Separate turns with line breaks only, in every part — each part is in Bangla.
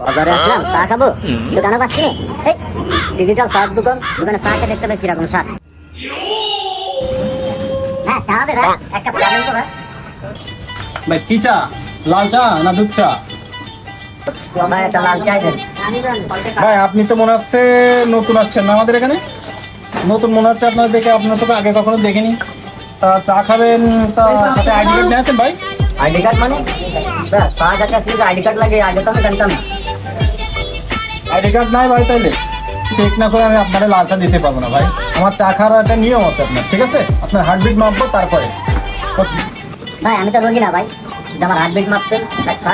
বাজারে আসলাম চা খাব? দোকানে পাচ্ছি? এই ডিজিটাল দোকান দোকানে চা খেতে দেখতে হবে কীরকম স্বাদ হ্যাঁ চা হবে ভাই এক কাপ চা তো ভাই
ভাই কি চা? লাল চা না দুধ চা?
ভাই একটা লাল চাই দেন।
ভাই আপনি তো মনে হচ্ছে নতুন আসছেন না আমাদের এখানে? নতুন মনে হচ্ছে আপনার দেখে আপনার তো আগে কখনো দেখিনি। তা চা খাবেন তা সাথে আইডি কার্ড নিয়ে আসেন ভাই।
আইডি কার্ড মানে? চা আইডি কার্ড লাগে আগে তো আমি জানতাম না।
আইডি কার্ড নাই ভাই তাইলে। চেক না করে আমি আপনার লাল চা দিতে পারব না ভাই। আমার চা খাওয়ার একটা নিয়ম আছে আপনার ঠিক আছে? আপনার হার্টবিট মাপবো তারপরে।
ভাই আমি তো রোগী না ভাই আমার হার্টবিট মাপতে।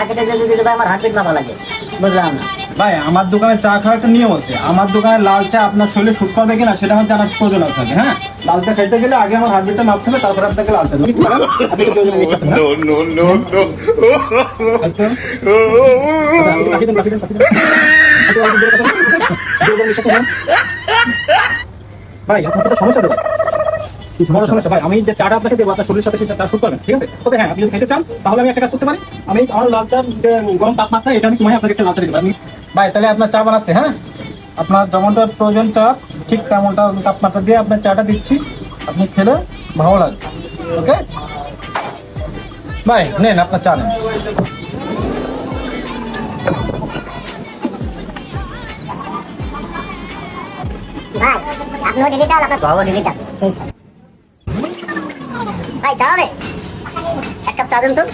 খেতে গেলে যদি ভাই আমার হার্টবিট মাপা লাগে বুঝলাম না।
ভাই আমার দোকানে চা খাওয়ার একটা নিয়ম আছে। আমার দোকানে লাল চা আপনার শরীরে শুট করবে কিনা সেটা আমার জানার প্রয়োজন আছে হ্যাঁ? লাল চা খাইতে গেলে আগে আমার হার্টবিটটা মাপতে হবে তারপরে আপনাকে লাল চা দেবো। ভাই, আপনার তো সমস্যা দেবো সমস্যা। ভাই, আমি যে আপনাকে আপনার ঠিক আছে? হ্যাঁ আপনি যদি খেতে চান, তাহলে আমি একটা আমি গরম তাপমাত্রা, এটা আমি ভাই, তাহলে আপনার চা বানাতে হ্যাঁ? আপনার যেমনটা প্রয়োজন ঠিক তেমনটা তাপমাত্রা দিয়ে আপনার চাটা দিচ্ছি। আপনি খেলে ভালো লাগবে। ওকে ভাই, নেন, আপনার চা নেন।
ভাই আপনিও ডিজিটাল আপনার বাবাও ডিজিটাল সেই স্যার। ভাই চা হবে এক কাপ চা দেন তো।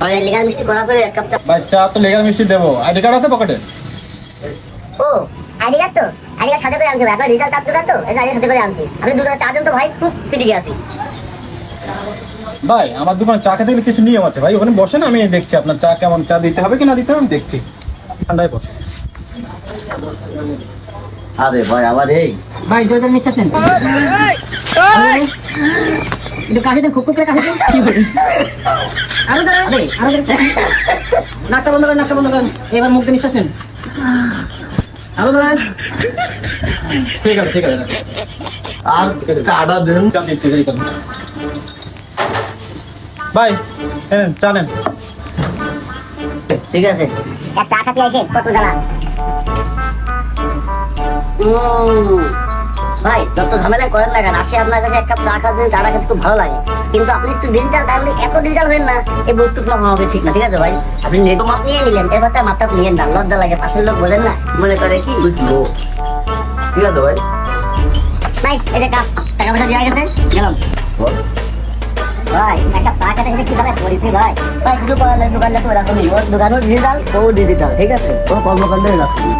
ভাই লিগাল মিষ্টি করা করে এক কাপ চা
ভাই চা তো লেগার মিষ্টি দেবো। আইডি কার্ড আছে পকেটে?
ও আইডি কার্ড তো? আইডি কার্ড সাথে করে আনছি ভাই আপনার ডিজিটাল চার দোকান তো? এই আইডি সাথে করে আনছি। আপনি দুটো চা দেন তো ভাই খুব পিটিকে আছি।
ভাই আমার দোকানে চা খেতে গেলে কিছু নিয়ম আছে। ভাই ওখানে বসেন আমি দেখছি আপনার চা কেমন চা দিতে হবে কি না দিতে হবে আমি দেখছি। ঠান্ডায় বসে।
আরে ভাই আমার এই?
ভাই জোরদার নিঃশ্বাস নেন একটু কাশি দেন খুব খুব করে কাশি দেন। কি বলি? আরও ধরে আরে আরও ধরে নাকটা বন্ধ করেন নাকটা বন্ধ করেন। এবার মুখ দিয়ে নিঃশ্বাস নেন আরও ধরেন।
ঠিক আছে ঠিক আছে।
আর চাটা দেন।
চা দিচ্ছি করুন। ভাই এনেন চা নেন।
ঠিক আছে। এক চা খাতে আসে কত জ্বালা? ভাই যত ঝামেলা করেন না কেন আসে আপনার কাছে এক কাপ চা খাতে চাটা খেতে খুব ভালো লাগে। কিন্তু আপনি একটু ডিজিটাল তাহলে এত ডিজিটাল হবেন না এই বস্তু মাপ হবে ঠিক না ঠিক আছে ভাই? আপনি নেটো মাপ নিয়ে নিলেন এবার তার মাপটা নিয়ে না লজ্জা লাগে পাশের লোক বলেন না। মনে করে কি?
ঠিক আছে ভাই?
ভাই যে কাপ টাকা পয়সা দেওয়া গেছে গেলাম। ভাই একটা চা খেতে খেতে কীভাবে করেছি ভাই? ভাই নেই দোকানটা তো এরকমই ওর দোকানও ডিজিটাল ও ডিজিটাল ঠিক আছে।
কোনো কর্মকাণ্ডে রাখুন